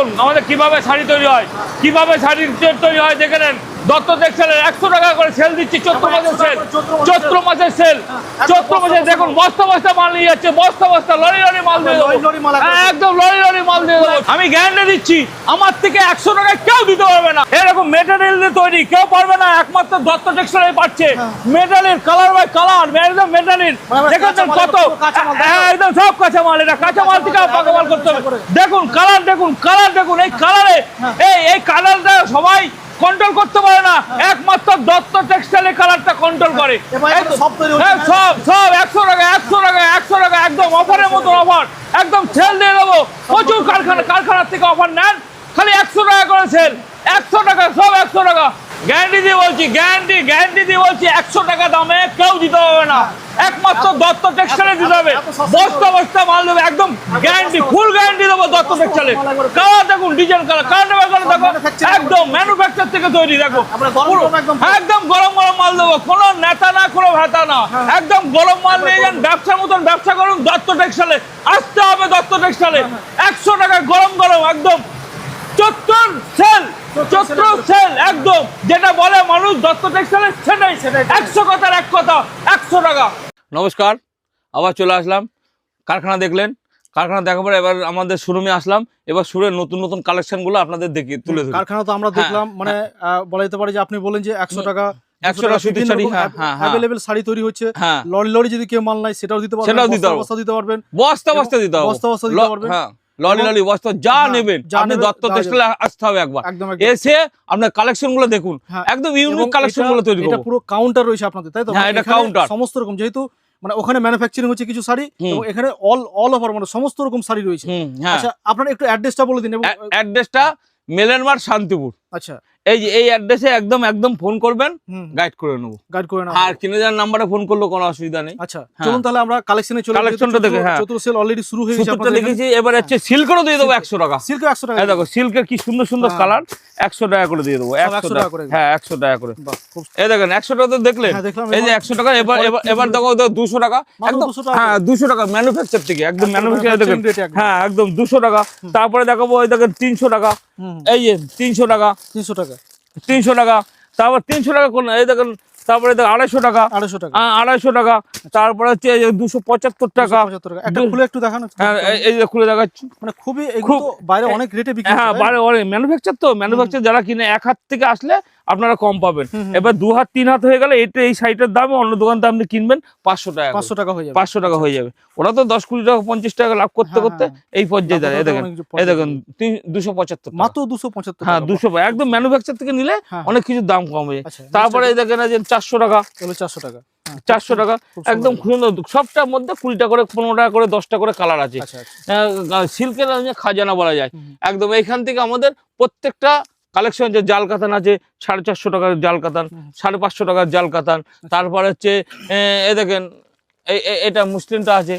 দেখুন আমাদের কীভাবে শাড়ি তৈরি হয় কীভাবে শাড়ি তৈরি হয় দেখে নেন। দত্ত টেক্সটাইলের একশো টাকা করে সেল দিচ্ছি চৈত্র মাসের সেল চৈত্র মাসের সেল চৈত্র মাসে দেখুন বস্তা। বস্তা মাল নিয়ে যাচ্ছে বস্তা বস্তা লরি লরি মাল দিয়ে মাল একদম। হ্যাঁ, লরি লরি মাল দিয়ে দেবো। আমি গ্যারান্টি দিচ্ছি আমার থেকে একশো টাকা কেউ দিতে পারবে না। এরকম মেটেরিয়াল দিয়ে তৈরি কেউ পারবে না একমাত্র দত্ত টেক্সটাইল পাচ্ছে। মেটালির কালার বাই কালার একদম মেটালির মানে দেখেছেন কত দেখো। হ্যাঁ, একদম সব কাঁচামাল এটা কাঁচামাল থেকে পাকামাল করতে হবে। দেখুন কালার দেখুন কালার দেখুন এই কালারে এই এই কালারটা সবাই কন্ট্রোল করতে পারে না। একমাত্র দত্ত টেক্সটাইলের কালারটা কন্ট্রোল করে। সব হ্যাঁ? সব সব একশো টাকা একশো টাকা একশো টাকা একদম অফারের মতো অফার একদম সেল দিয়ে দেবো। প্রচুর কারখানা কারখানার থেকে অফার নেন। খালি একশো টাকা করে সেল একশো টাকা সব একশো টাকা। গ্যারান্টি দিয়ে বলছি গ্যারান্টি গ্যারান্টি দিয়ে বলছি একশো টাকা দামে কেউ দিতে হবে না। একমাত্র দত্ত টেক্সটাইলে দিতে হবে। বস্তা বস্তা মাল দেবে একদম গ্যারান্টি ফুল গ্যারান্টি দেবো দত্ত টেক্সটাইলে কালার দেখুন ডিজাইন কালার। কালার কালার দেখো একদম ম্যানুফ্যাকচার থেকে তৈরি দেখো। একদম গরম গরম মাল দেবো। কোনো নেতা না কোনো ভাতা না। একদম গরম মাল নিয়ে যান ব্যবসার মতন ব্যবসা করুন দত্ত টেক্সটাইলে আসতে হবে দত্ত টেক্সটাইলে একশো টাকা গরম গরম একদম। চত্বর সেল চত্র সেল একদম। যেটা বলে মানুষ দত্ত টেক্সটাইলে সেটাই সেটাই। একশো কথার এক কথা একশো টাকা। নমস্কার আবার চলে আসলাম। কারখানা দেখলেন কারখানা দেখার পরে এবার আমাদের শোরুমে আসলাম। এবার সুরের নতুন নতুন কালেকশনগুলো আপনাদের দেখি তুলে ধরি। কারখানা তো আমরা হ্যাঁ, দেখলাম মানে বলা যেতে পারে যে আপনি বলেন যে একশো টাকা 100 টাকা শাড়ি, হ্যাঁ, হ্যাঁ, হ্যাঁ। শাড়ি তৈরি হচ্ছে। হ্যাঁ। লরি লরি যদি কেউ মাল নাই সেটাও দিতে পারবেন সেটাও দিতে বস্তা দিতে পারবেন। বস্তা বস্তা দিতে বস্তা বস্তা দিতে পারবেন। লরি লরি বস্তা যা হ্যাঁ, নেবেন। আপনি দত্ত টেক্সটাইল আসতে হবে একবার। এসে আপনার কালেকশনগুলো দেখুন। হ্যাঁ, একদম ইউনিক কালেকশনগুলো তৈরি করব। পুরো কাউন্টার রয়েছে আপনাদের তাই তো? হ্যাঁ, মানে এটা কাউন্টার সমস্ত রকম যেহেতু মানে ওখানে ম্যানুফ্যাকচারিং হচ্ছে কিছু শাড়ি এবং এখানে অল অল ওভার মানে সমস্ত রকম শাড়ি রয়েছে। হ্যাঁ। আচ্ছা আপনার একটু অ্যাড্রেসটা বলে দিন অ্যাড্রেসটা মেলেনমার শান্তিপুর। আচ্ছা এই যে এই অ্যাড্রেসে একদম একদম ফোন করবেন গাইড করে নেব। গাইড করে না আর কিনে যাওয়ার নাম্বারে ফোন করলেও কোনো অসুবিধা নেই। আচ্ছা হ্যাঁ। চলুন তাহলে আমরা কালেকশনে চলে Collectionটা দেখে, হ্যাঁ। চতুর সেল অলরেডি শুরু হয়ে গেছে আপনাদের দেখেছি এবার হচ্ছে সিল্কেরও দিয়ে দেবো একশো টাকা। সিল্ক 100 টাকা দেখো সিল্কের কি সুন্দর সুন্দর হ্যাঁ। কালার একশো টাকা করে দিয়ে দেবো সব একশো 100 টাকা। টাকা করে। হ্যাঁ একশো টাকা করে। এই দেখেন একশো টাকা তো দেখলেন। হ্যাঁ, এই যে এবার- একশো টাকা এবার এবার দেখো দুশো টাকা। একদম হ্যাঁ দুশো টাকা ম্যানুফ্যাকচার থেকে একদম ম্যানুফ্যাকচার দেখেন। হ্যাঁ একদম দুশো টাকা। তারপরে দেখাবো ওই দেখেন তিনশো টাকা। হুম, এই যে তিনশো টাকা। 300 টাকা। তিনশো টাকা। তারপর তিনশো টাকা কোন এই দেখেন তারপরে দেখো আড়াইশো টাকা। 250 টাকা। আড়াইশো টাকা। তারপরে হচ্ছে দুশো পঁচাত্তর টাকা। 275 টাকা। একটা খুলে একটু দেখানো। হ্যাঁ এই- যে খুলে দেখাচ্ছি। মানে খুবই খুব- বাইরে অনেক রেটে বিক্রি হ্যাঁ? বারে অনেক ম্যানুফ্যাকচার তো। ম্যানুফ্যাকচার যারা কিনে এক হাত থেকে আসলে আপনারা কম পাবেন। এবার দু হাত তিন হাত হয়ে গেলে এটা এই সাইটের দামে অন্য দোকান থেকে আপনি কিনবেন পাঁচশো টাকা পাঁচশো টাকা হয়ে যাবে। পাঁচশো টাকা হয়ে যাবে। ওরা তো দশ কুড়ি টাকা পঞ্চাশ টাকা লাভ করতে হ্যাঁ, করতে হ্যাঁ। এই পর্যায়ে দাঁড়ায়। দেখেন এই দেখেন দুশো পঁচাত্তর মাত্র 275 হ্যাঁ দুশো একদম ম্যানুফ্যাকচার থেকে নিলে হ্যাঁ। অনেক কিছু দাম কমে যায়। আচ্ছা তারপরে এই দেখেন যে চারশো টাকা। 400 টাকা। হ্যাঁ, চারশো টাকা একদম সুন্দর। সবটার মধ্যে কুড়িটা করে পনেরো টাকা করে দশটা করে কালার আছে। আচ্ছা আচ্ছা। সিল্কের খাজানা বলা যায়। একদম এইখান থেকে আমাদের প্রত্যেকটা কালেকশন যে জাল কাতান আছে সাড়ে চারশো টাকার জাল কাতান সাড়ে পাঁচশো টাকার জাল কাতান। তারপর হচ্ছে এ, এ দেখেন এটা মুসলিমটা আছে।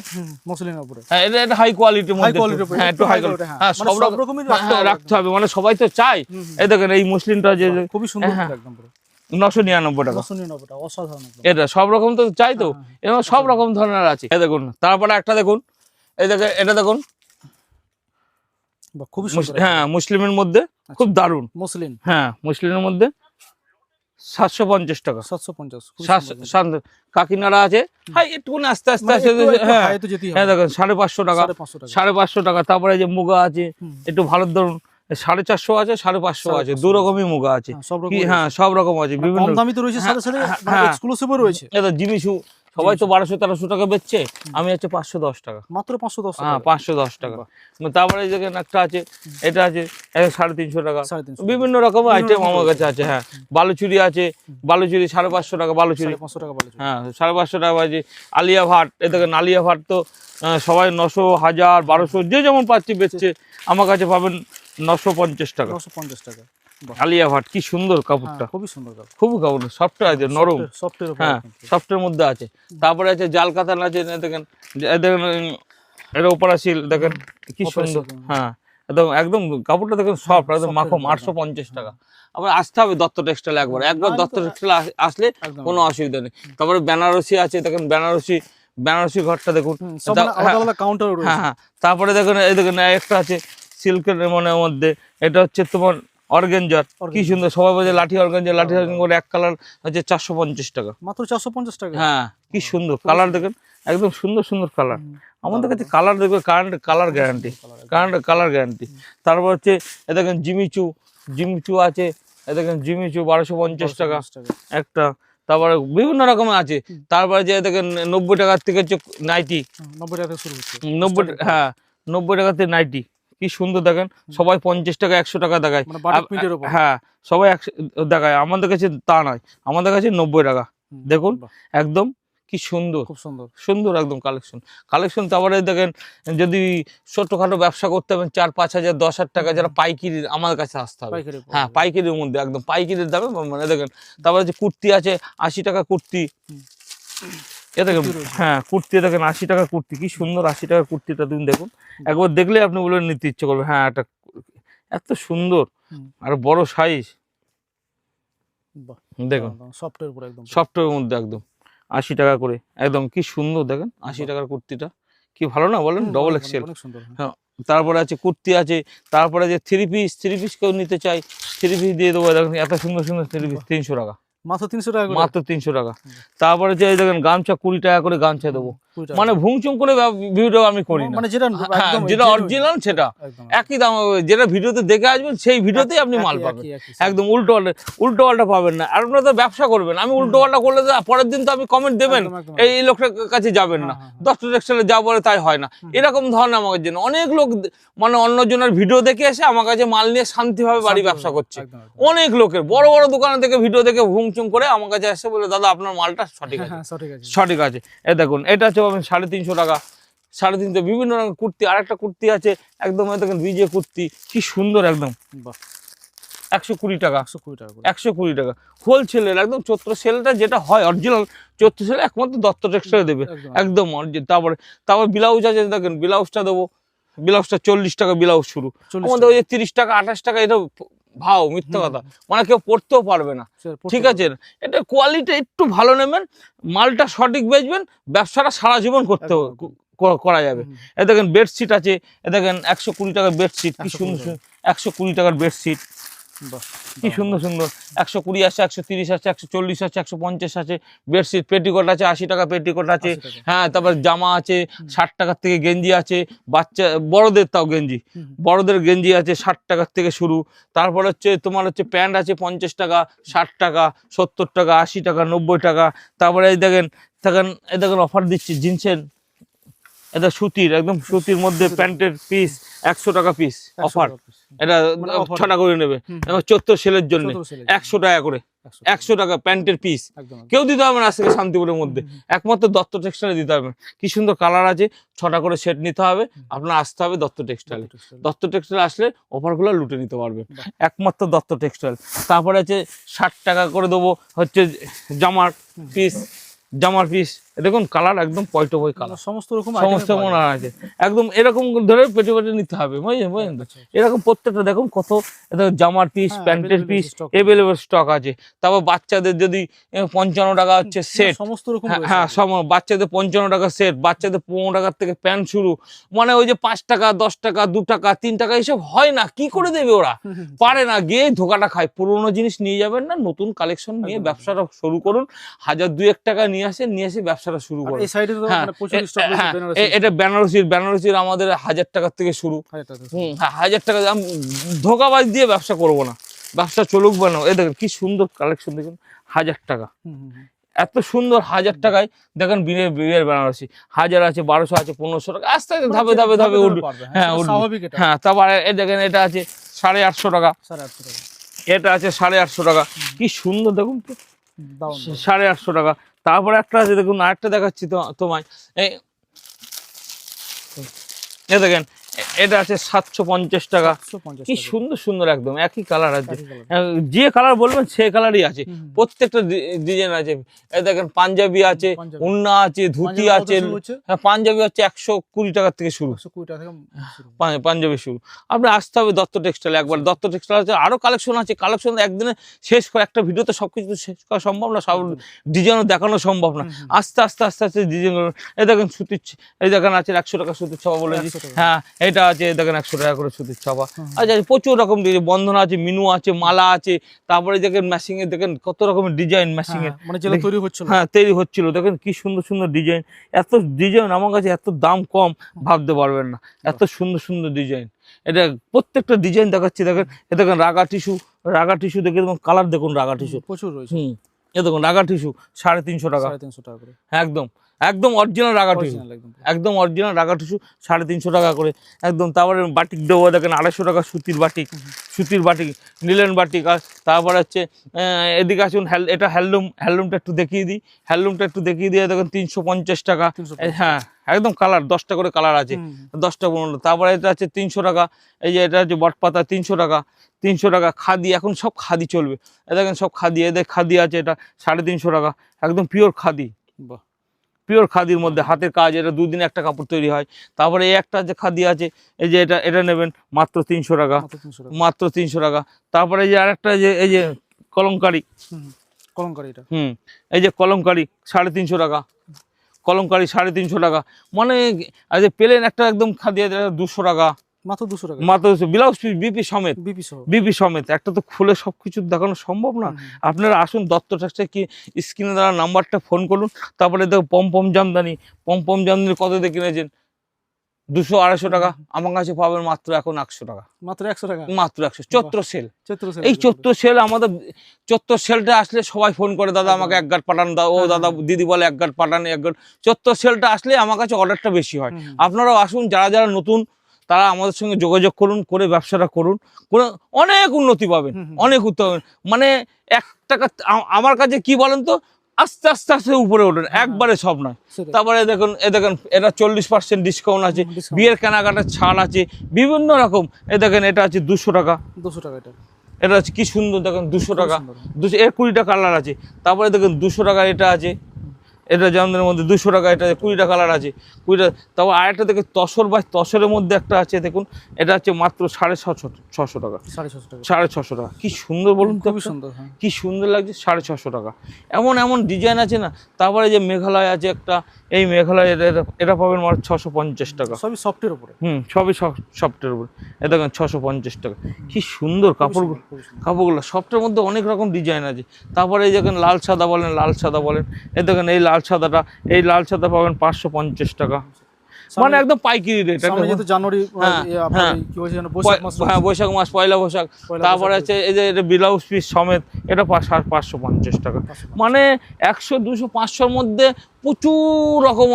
উপরে। হ্যাঁ এটা এটা হাই কোয়ালিটির মধ্যে কোয়ালিটির একটু। উপরে। হ্যাঁ একটু হাই কোয়ালিটি হ্যাঁ হ্যাঁ। সব সব রকমই হ্যাঁ, রাখতে হবে মানে সবাই তো চায়। এই দেখেন এই মুসলিমটা যে খুবই সুন্দর হ্যাঁ। একদম পুরো। নশো নিরানব্বই টাকা। অসাধারণ এটা সব রকম তো চাই তো। হ্যাঁ, এবং সব রকম ধরনের আছে। এই দেখুন তারপরে একটা দেখুন। এই দেখেন এটা দেখুন। সুন্দর হ্যাঁ মুসলিমের মধ্যে খুব দারুণ। মুসলিম? হ্যাঁ মুসলিমের মধ্যে সাতশো পঞ্চাশ টাকা। 750 খুবই সাত- কাকিনাড়া আছে। হ্যাঁ একটুখানি আস্তে আস্তে মানে আস্তে হ্যাঁ। হ্যাঁ দেখেন সাড়ে পাঁচশো টাকা। সাড়ে পাঁচশো টাকা। তারপরে যে মুগা আছে একটু ভালো ধরুন সাড়ে চারশো আছে সাড়ে পাঁচশো আছে দু রকমই মুগা আছে। হ্যাঁ, সব রকম হ্যাঁ সব রকম আছে বিভিন্ন দামি তো রয়েছে সাথে সাথে হ্যাঁ। এক্সক্লুসিভও রয়েছে। এটা জিনিসও সবাই তো বারোশো তেরোশো টাকা বেচছে আমি হচ্ছে পাঁচশো দশ টাকা। মাত্র 510 হ্যাঁ টাকা। পাঁচশো দশ টাকা। তারপরে এই দেখেন একটা আছে এটা আছে সাড়ে তিনশো টাকা। 350 বিভিন্ন রকম আইটেম আমার কাছে আছে হ্যাঁ। বালুচুরি আছে বালুচুরি সাড়ে পাঁচশো টাকা বালুচুরি। 500 টাকা হ্যাঁ সাড়ে পাঁচশো টাকা আছে আলিয়া ভাট এ দেখেন আলিয়া ভাট তো সবাই নশো হাজার বারোশো যে যেমন পাচ্ছি বেচছে আমার কাছে পাবেন নশো পঞ্চাশ টাকা। 950 টাকা। আলিয়া ভাট কি সুন্দর হ্যাঁ, কাপড়টা খুবই সুন্দর খুবই কাপড় সফট আছে নরম। সফটের হ্যাঁ সফটের মধ্যে আছে। তারপরে আছে জাল কাতান আছে দেখেন দেখেন এটা ওপরা দেখেন কি সুন্দর। হ্যাঁ একদম একদম কাপড়টা দেখেন সফট একদম মাখম আটশো পঞ্চাশ টাকা। আবার আসতে হবে দত্ত টেক্সটাইল একবার। একবার দত্ত টেক্সটাইল আসলে কোনো অসুবিধা নেই। তারপরে বেনারসি আছে দেখেন বেনারসি বেনারসি ঘরটা দেখুন। মানে কাউন্টারও রয়েছে। হ্যাঁ হ্যাঁ। তারপরে দেখেন এই দেখেন একটা আছে সিল্কের মনের মধ্যে। এটা হচ্ছে তোমার অর্গেঞ্জার কি। সুন্দর সবাই বলছে লাঠি অর্গেঞ্জার লাঠি করে এক কালার হচ্ছে চারশো পঞ্চাশ টাকা। মাত্র চারশো পঞ্চাশ টাকা? হ্যাঁ কি সুন্দর। কালার দেখেন একদম সুন্দর সুন্দর কালার। আমাদের কাছে কালার দেখবে current colour guarantee current colour guarantee তারপর হচ্ছে এ দেখেন জিমিচু জিমিচু আছে এ দেখেন জিমিচু বারোশো পঞ্চাশ টাকা। 450 টাকা। একটা তারপরে বিভিন্ন রকম আছে। তারপরে যে দেখেন নব্বই টাকার থেকে হচ্ছে নাইটি নব্বই টাকা থেকে শুরু হচ্ছে। নব্বই হ্যাঁ নব্বই টাকা থেকে নাইটি কি সুন্দর দেখেন। সবাই পঞ্চাশ টাকা একশো টাকা দেখায়। মানে হ্যাঁ সবাই একশো দেখায়। আমাদের কাছে তা নয় আমাদের কাছে নব্বই টাকা। দেখুন। একদম কি সুন্দর। খুব সুন্দর। সুন্দর একদম কালেকশন। কালেকশন তারপরে দেখেন যদি ছোটখাটো ব্যবসা করতে হবে চার পাঁচ হাজার দশ হাজার টাকা যারা পাইকিরি আমার কাছে আসতে হবে। হ্যাঁ পাইকিরির মধ্যে একদম। পাইকিরির দামে মানে দেখেন তারপরে যে কুর্তি আছে আশি টাকা কুর্তি। এ দেখেন হ্যাঁ কুর্তি দেখেন আশি টাকা কুর্তি কি সুন্দর আশি টাকা কুর্তিটা তুমি দেখুন। একবার দেখলে আপনি বলবেন নিতে ইচ্ছে করবে হ্যাঁ এত সুন্দর আর বড় সাইজ দেখুন। একদম। মধ্যে একদম আশি টাকা করে একদম কি সুন্দর দেখেন আশি টাকার কুর্তিটা। কি ভালো না বলেন? ডবল এক্সেল হ্যাঁ। হ্যাঁ তারপরে আছে কুর্তি আছে তারপরে যে থ্রি পিস থ্রি পিস কেউ নিতে চাই থ্রি পিস দিয়ে দেবো দেখেন এত সুন্দর সুন্দর থ্রি পিস তিনশো টাকা। মাত্র তিনশো টাকা মাত্র তিনশো টাকা তারপরে যে দেখেন গামছা কুড়ি টাকা করে গামছা দেবো। মানে ভুংচুং করে ভিডিও আমি করি না। মানে যেটা হ্যাঁ যেটা অরিজিনাল সেটা। একই দাম যেটা ভিডিওতে দেখে আসবেন সেই ভিডিওতেই আপনি মাল পাবেন। একদম উল্টো পাল্টা উল্টো পাল্টা পাবেন না। আর আপনারা তো ব্যবসা করবেন। আমি উল্টো পাল্টা করলে পরের দিন তো আপনি কমেন্ট দেবেন। এই লোকটার কাছে যাবেন না। হ্যাঁ, হ্যাঁ, দশটা টেক্সটাইলে যা বলে তাই হয় না। এরকম ধরনের আমার জন্য। অনেক লোক মানে অন্যজনের ভিডিও দেখে এসে আমার কাছে মাল নিয়ে শান্তিভাবে বাড়ি ব্যবসা করছে। অনেক লোকের বড় বড় দোকানে থেকে ভিডিও দেখে ভুংচুং করে আমার কাছে এসে বলে দাদা আপনার মালটা সঠিক আছে। সঠিক আছে। এ দেখুন এটা পাবেন সাড়ে তিনশো টাকা। সাড়ে তিনশো বিভিন্ন রকমের কুর্তি আরেকটা কুর্তি আছে একদম দেখেন বিজে কুর্তি কি সুন্দর একদম। বাহ। একশো কুড়ি টাকা। একশো কুড়ি টাকা একশো কুড়ি টাকা। হোলসেলের একদম চৈত্র সেলটা যেটা হয় অরিজিনাল চৈত্র সেল একমাত্র দত্ত টেক্সটাইল দেবে। একদম। original। তারপরে তারপর ব্লাউজ আছে দেখেন ব্লাউজটা দেবো। ব্লাউজটা চল্লিশ টাকা ব্লাউজ শুরু। আমাদের ওই যে তিরিশ টাকা আঠাশ টাকা এটা ভাও মিথ্যা কথা। মানে কেউ পড়তেও পারবে না। ঠিক আছে? এটা কোয়ালিটি একটু ভালো নেবেন মালটা সঠিক বেচবেন ব্যবসাটা সারা জীবন করতে করা যাবে। এ দেখেন বেডশিট আছে এ দেখেন একশো কুড়ি টাকার বেডশিট কি সুন্দর একশো কুড়ি টাকার বেডশিট কি সুন্দর সুন্দর। একশো কুড়ি আছে একশো তিরিশ আছে একশো চল্লিশ আছে একশো পঞ্চাশ আছে বেডশিট পেটিকোট আছে আশি টাকা পেটিকোট আছে হ্যাঁ তারপর জামা আছে ষাট টাকার থেকে গেঞ্জি আছে বাচ্চা বড়দের তাও গেঞ্জি। বড়দের গেঞ্জি আছে ষাট টাকার থেকে শুরু তারপর হচ্ছে তোমার হচ্ছে প্যান্ট আছে পঞ্চাশ টাকা ষাট টাকা সত্তর টাকা আশি টাকা নব্বই টাকা তারপরে এই দেখেন দেখেন এই দেখেন অফার দিচ্ছি জিন্সের এটা সুতির একদম সুতির মধ্যে প্যান্টের পিস একশো টাকা পিস অফার এটা মানে। ছটা করে নেবে। চোদ্দ সেলের জন্য। একশো টাকা করে। একশো টাকা। প্যান্টের পিস। কেউ দিতে হবে না আজকে শান্তিপুরের মধ্যে। একমাত্র দত্ত টেক্সটাইলে দিতে হবে কি সুন্দর কালার আছে। ছটা করে সেট নিতে হবে। আপনার আসতে হবে দত্ত টেক্সটাইলে দত্ত টেক্সটাইল আসলে অফারগুলো লুটে নিতে পারবে। একমাত্র দত্ত টেক্সটাইল তারপরে আছে ষাট টাকা করে দেবো হচ্ছে জামার পিস জামার পিস দেখুন কালার একদম পয়টো বই কালার সমস্ত রকম সমস্ত মনে পাওয়া আছে। একদম এরকম ধরে পেটে পেটে নিতে হবে বুঝলেন বুঝলেন আচ্ছা, এরকম প্রত্যেকটা দেখুন কত জামার পিস প্যান্টের পিস। এভেলেবল স্টক আছে। তারপর বাচ্চাদের যদি পঞ্চান্ন টাকা হচ্ছে। সেট সমস্ত রকম হ্যাঁ হ্যাঁ সম বাচ্চাদের পঞ্চান্ন টাকা সেট বাচ্চাদের পনেরো টাকার থেকে প্যান্ট শুরু। মানে ওই যে পাঁচ টাকা দশ টাকা দু টাকা তিন টাকা এইসব হয় না। কি করে দেবে ওরা? পারে না গিয়ে ধোকাটা খায়। পুরোনো জিনিস নিয়ে যাবেন না নতুন কালেকশন নিয়ে ব্যবসাটা শুরু করুন। হাজার দুই এক টাকা নিয়ে আসেন নিয়ে এসে ব্যবসাটা শুরু তো হ্যাঁ, মানে এ- হ্যাঁ, এ- এটা বেনারসির বেনারসির আমাদের হাজার টাকার থেকে শুরু। হাজার টাকা। হাজার টাকা আমি ধোকাবাজ দিয়ে ব্যবসা করব না। ব্যবসা চলুক বা না এই দেখেন কি সুন্দর কালেকশন দেখুন হাজার টাকা। এত সুন্দর হাজার টাকায় দেখেন বিনের বিয়ের বেনারসি হাজার আছে বারোশো আছে পনেরোশো টাকা আস্তে আস্তে ধাপে ধাপে ধাপে উঠবে। হ্যাঁ উঠবে। হ্যাঁ তারপরে এই দেখেন এটা আছে সাড়ে আটশো টাকা। সাড়ে আটশো টাকা। এটা আছে সাড়ে আটশো টাকা। কি সুন্দর দেখুন। সাড়ে আটশো টাকা। তারপরে একটা আছে দেখুন আরেকটা দেখাচ্ছি তো তোমায়। এই দেখেন এটা আছে সাতশো পঞ্চাশ টাকা। কি সুন্দর সুন্দর একদম একই কালার আছে। আহ, যে কালার বলবেন সেই কালারই আছে। প্রত্যেকটা ডিজাইন আছে। দেখেন পাঞ্জাবি আছে। উন্না আছে ধুতি আছে। হ্যাঁ পাঞ্জাবি হচ্ছে একশো কুড়ি টাকা থেকে শুরু। 120 টাকা থেকে শুরু। পা- পাঞ্জাবি শুরু। আপনি আসতে হবে দত্ত টেক্সটাইল একবার। দত্ত টেক্সটাইল আছে আরও কালেকশন আছে। কালেকশন একদিনে শেষ করে একটা ভিডিওতে সবকিছু শেষ করা সম্ভব না সব ডিজাইনও দেখানো সম্ভব না। আস্তে আস্তে আস্তে আস্তে ডিজাইন এই দেখেন সুতির এই দেখেন আছে একশো টাকা সুতির ছাপা বলে দিই 100 টাকা। হ্যাঁ এটা আছে দেখেন একশো টাকা করে সুতির ছাপা। আচ্ছা প্রচুর রকম বন্ধন আছে মিনু আছে মালা আছে তারপরে দেখেন ম্যাশিং এর দেখেন কত রকমের ডিজাইন ম্যাশিং এর মানে যেটা তৈরি হচ্ছিল। হ্যাঁ তৈরি হচ্ছিল। দেখেন কি সুন্দর সুন্দর ডিজাইন এত ডিজাইন আমার কাছে এত দাম কম ভাবতে পারবেন না। এত সুন্দর সুন্দর ডিজাইন এটা প্রত্যেকটা ডিজাইন দেখাচ্ছি দেখেন। এ দেখেন রাগা টিস্যু রাগা টিস্যু দেখে দেখুন কালার দেখুন রাগা টিস্যু প্রচুর রয়েছে। হুম এ দেখুন রাগা টিস্যু সাড়ে তিনশো টাকা। সাড়ে তিনশো টাকা করে। হ্যাঁ, একদম। একদম অরিজিনাল রাগা Original একদম অরিজিনাল রাগা টিস্যু সাড়ে তিনশো টাকা করে। একদম তারপরে বাটিক দেবো দেখেন আড়াইশো টাকা সুতির বাটিক সুতির বাটিক নিলেন বাটিক আর তারপরে হচ্ছে এদিকে আসুন এটা হ্যান্ডলুম হ্যান্ডলুমটা একটু দেখিয়ে দিই। হ্যান্ডলুমটা একটু দেখিয়ে দিয়ে দেখেন তিনশো পঞ্চাশ টাকা। হ্যাঁ একদম কালার দশটা করে কালার আছে। দশটা পনেরো। তারপরে এটা আছে তিনশো টাকা। এই যে এটা হচ্ছে বটপাতা তিনশো টাকা। তিনশো টাকা খাদি এখন সব খাদি চলবে। এ দেখেন সব খাদি এদের খাদি আছে এটা সাড়ে তিনশো টাকা। একদম পিওর খাদি। বাহ। পিওর খাদির মধ্যে হাতের কাজ এটা দুদিনে একটা কাপড় তৈরি হয়। তারপরে এই একটা যে খাদি আছে এই যে এটা এটা নেবেন মাত্র তিনশো টাকা। মাত্র তিনশো টাকা। তারপরে এই যে আরেকটা যে এই যে কলমকারি। কলমকারিটা কলমকারি এটা। হুম এই যে কলমকারি সাড়ে তিনশো টাকা। কলমকারি সাড়ে তিনশো টাকা। মানে আজ পেলেন একটা একদম খাদি আছে দুশো টাকা। মাত্র দুশো টাকা। মাত্র ব্লাউজ পিস বিপি সমেত? বিপি সহ। বিপি সমেত। একটা তো খুলে দেখানো সম্ভব না। আপনারা আসুন দত্ত কি স্ক্রিনে নাম্বারটা ফোন করুন। তারপরে দেখো পম পম জামদানি। পম পম জামদানি কত দিয়ে কিনেছেন? দুশো আড়াইশো টাকা। আমার কাছে পাবেন মাত্র এখন একশো টাকা। মাত্র একশো টাকা? মাত্র একশো। চৈত্র সেল। এই চৈত্র সেল আমাদের চৈত্র সেলটা আসলে সবাই ফোন করে দাদা আমাকে এক গাঁট পাঠান দাও। ও হ্যাঁ, দাদা দিদি বলে এক গাঁট পাঠান এক গাঁট। চৈত্র সেলটা আসলে আমার কাছে অর্ডারটা বেশি হয়। আপনারাও আসুন যারা যারা নতুন তারা আমাদের সঙ্গে যোগাযোগ করুন করে ব্যবসাটা করুন কোনো অনেক উন্নতি পাবেন। অনেক পাবেন। মানে এক টাকা আমার কাছে কি বলেন তো আস্তে আস্তে আস্তে উপরে ওঠেন হ্যাঁ, একবারে সব নয়। তারপরে দেখুন এ দেখেন এটা চল্লিশ পার্সেন্ট ডিসকাউন্ট আছে বিয়ের কেনাকাটার ছাড় আছে বিভিন্ন রকম। এ দেখেন এটা আছে দুশো টাকা। দুশো টাকা এটা। এটা আছে কি সুন্দর দেখেন দুশো টাকা। দুশো এর কুড়িটা কালার আছে। তারপরে দেখেন দুশো টাকা এটা আছে এটা জামদের মধ্যে দুশো টাকা এটা কুড়িটা কালার আছে কুড়িটা তারপর আরেকটা দেখে তসর বা তসরের মধ্যে একটা আছে দেখুন এটা হচ্ছে মাত্র সাড়ে ছশো ছশো টাকা। সাড়ে ছশো টাকা। সাড়ে ছশো টাকা। কি সুন্দর বলুন তো সুন্দর হ্যাঁ। কি সুন্দর লাগছে সাড়ে ছশো টাকা। এমন এমন ডিজাইন আছে না তারপরে যে মেঘালয় আছে একটা এই মেঘালয় এটা পাবেন মাত্র ছশো পঞ্চাশ টাকা। সবই সফটের উপরে। হুম সবই সব সফটের উপরে। এ দেখেন ছশো পঞ্চাশ টাকা। কি সুন্দর কাপড়গুলো কাপড়গুলো। সফটের মধ্যে অনেক রকম ডিজাইন আছে। তারপরে এই দেখেন লাল সাদা বলেন লাল সাদা বলেন। এই দেখেন এই লাল সাদাটা এই লাল সাদা পাবেন পাঁচশো পঞ্চাশ টাকা। মানে একদম পাইকারি রেট জানুয়ারি হ্যাঁ, ইয়ে হ্যাঁ। বৈশাখ মাস হ্যাঁ বৈশাখ। মাস পয়লা বৈশাখ। তারপরে হচ্ছে আছে এই যে এটা ব্লাউজ পিস সমেত এটা পাঁচশো পঞ্চাশ টাকা। মানে একশো দুশো পাঁচশোর মধ্যে প্রচুর রকম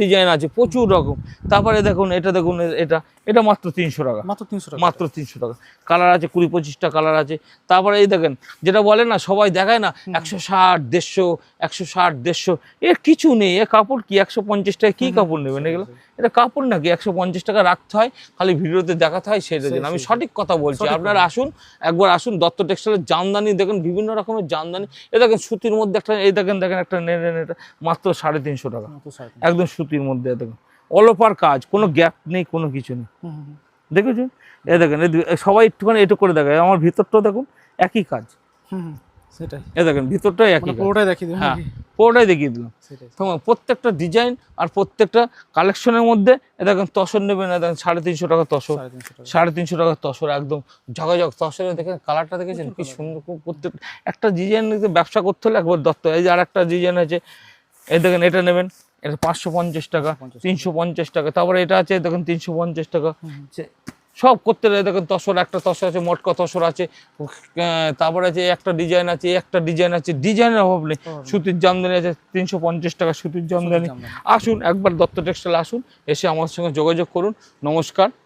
ডিজাইন আছে প্রচুর রকম। তারপরে দেখুন এটা দেখুন এটা এটা মাত্র তিনশো টাকা। মাত্র তিনশো টাকা। মাত্র তিনশো টাকা। কালার আছে কুড়ি পঁচিশটা কালার আছে। তারপরে এই দেখেন যেটা বলে না সবাই দেখায় না একশো ষাট দেড়শো একশো ষাট দেড়শো। এর কিছু নেই এ কাপড় কি একশো পঞ্চাশ টাকা কী কাপড় নেবেন এগুলো? এটা কাপড় নাকি একশো পঞ্চাশ টাকা রাখতে হয় খালি ভিডিওতে দেখাতে হয় সেটা দিন আমি সঠিক কথা বলছি। আপনারা আসুন একবার আসুন দত্ত টেক্সটাইলের জামদানি দেখেন বিভিন্ন রকমের জামদানি। এ দেখেন সুতির মধ্যে একটা এই দেখেন দেখেন একটা নেন এটা মাত্র সাড়ে তিনশো টাকা। একদম সুতির মধ্যে দেখেন। অলপার কাজ কোনো গ্যাপ নেই কোনো কিছু নেই। দেখেছেন? এ দেখেন সবাই একটুখানি এটু করে দেখায়। আমার ভিতরটাও দেখুন একই কাজ। হুম, হুম, সেটাই। এ দেখেন ভিতরটাই একই পুরোটাই দেখিয়ে দিবেন হ্যাঁ পুরোটাই দেখিয়ে দিলাম। তোমার প্রত্যেকটা ডিজাইন আর প্রত্যেকটা কালেকশনের মধ্যে এ দেখেন তসর নেবেন এ দেখেন সাড়ে তিনশো টাকা তসর। সাড়ে তিনশো টাকা। তসর একদম ঝগাঝগ তসরে দেখেন কালারটা দেখেছেন? কি সুন্দর প্রত্যেক একটা ডিজাইন ব্যবসা করতে হলে একবার দত্ত এই যে আর একটা ডিজাইন আছে এই দেখেন এটা নেবেন। এটা পাঁচশো পঞ্চাশ টাকা তিনশো পঞ্চাশ টাকা। তারপরে এটা আছে দেখেন তিনশো পঞ্চাশ টাকা। সব করতে গেলে দেখেন তসর একটা তসর আছে মটকা তসর আছে তারপরে আছে একটা ডিজাইন আছে একটা ডিজাইন আছে ডিজাইনের অভাব নেই। সুতির জামদানি আছে তিনশো পঞ্চাশ টাকা সুতির জামদানি। আসুন একবার দত্ত টেক্সটাইল আসুন এসে আমার সঙ্গে যোগাযোগ করুন। নমস্কার।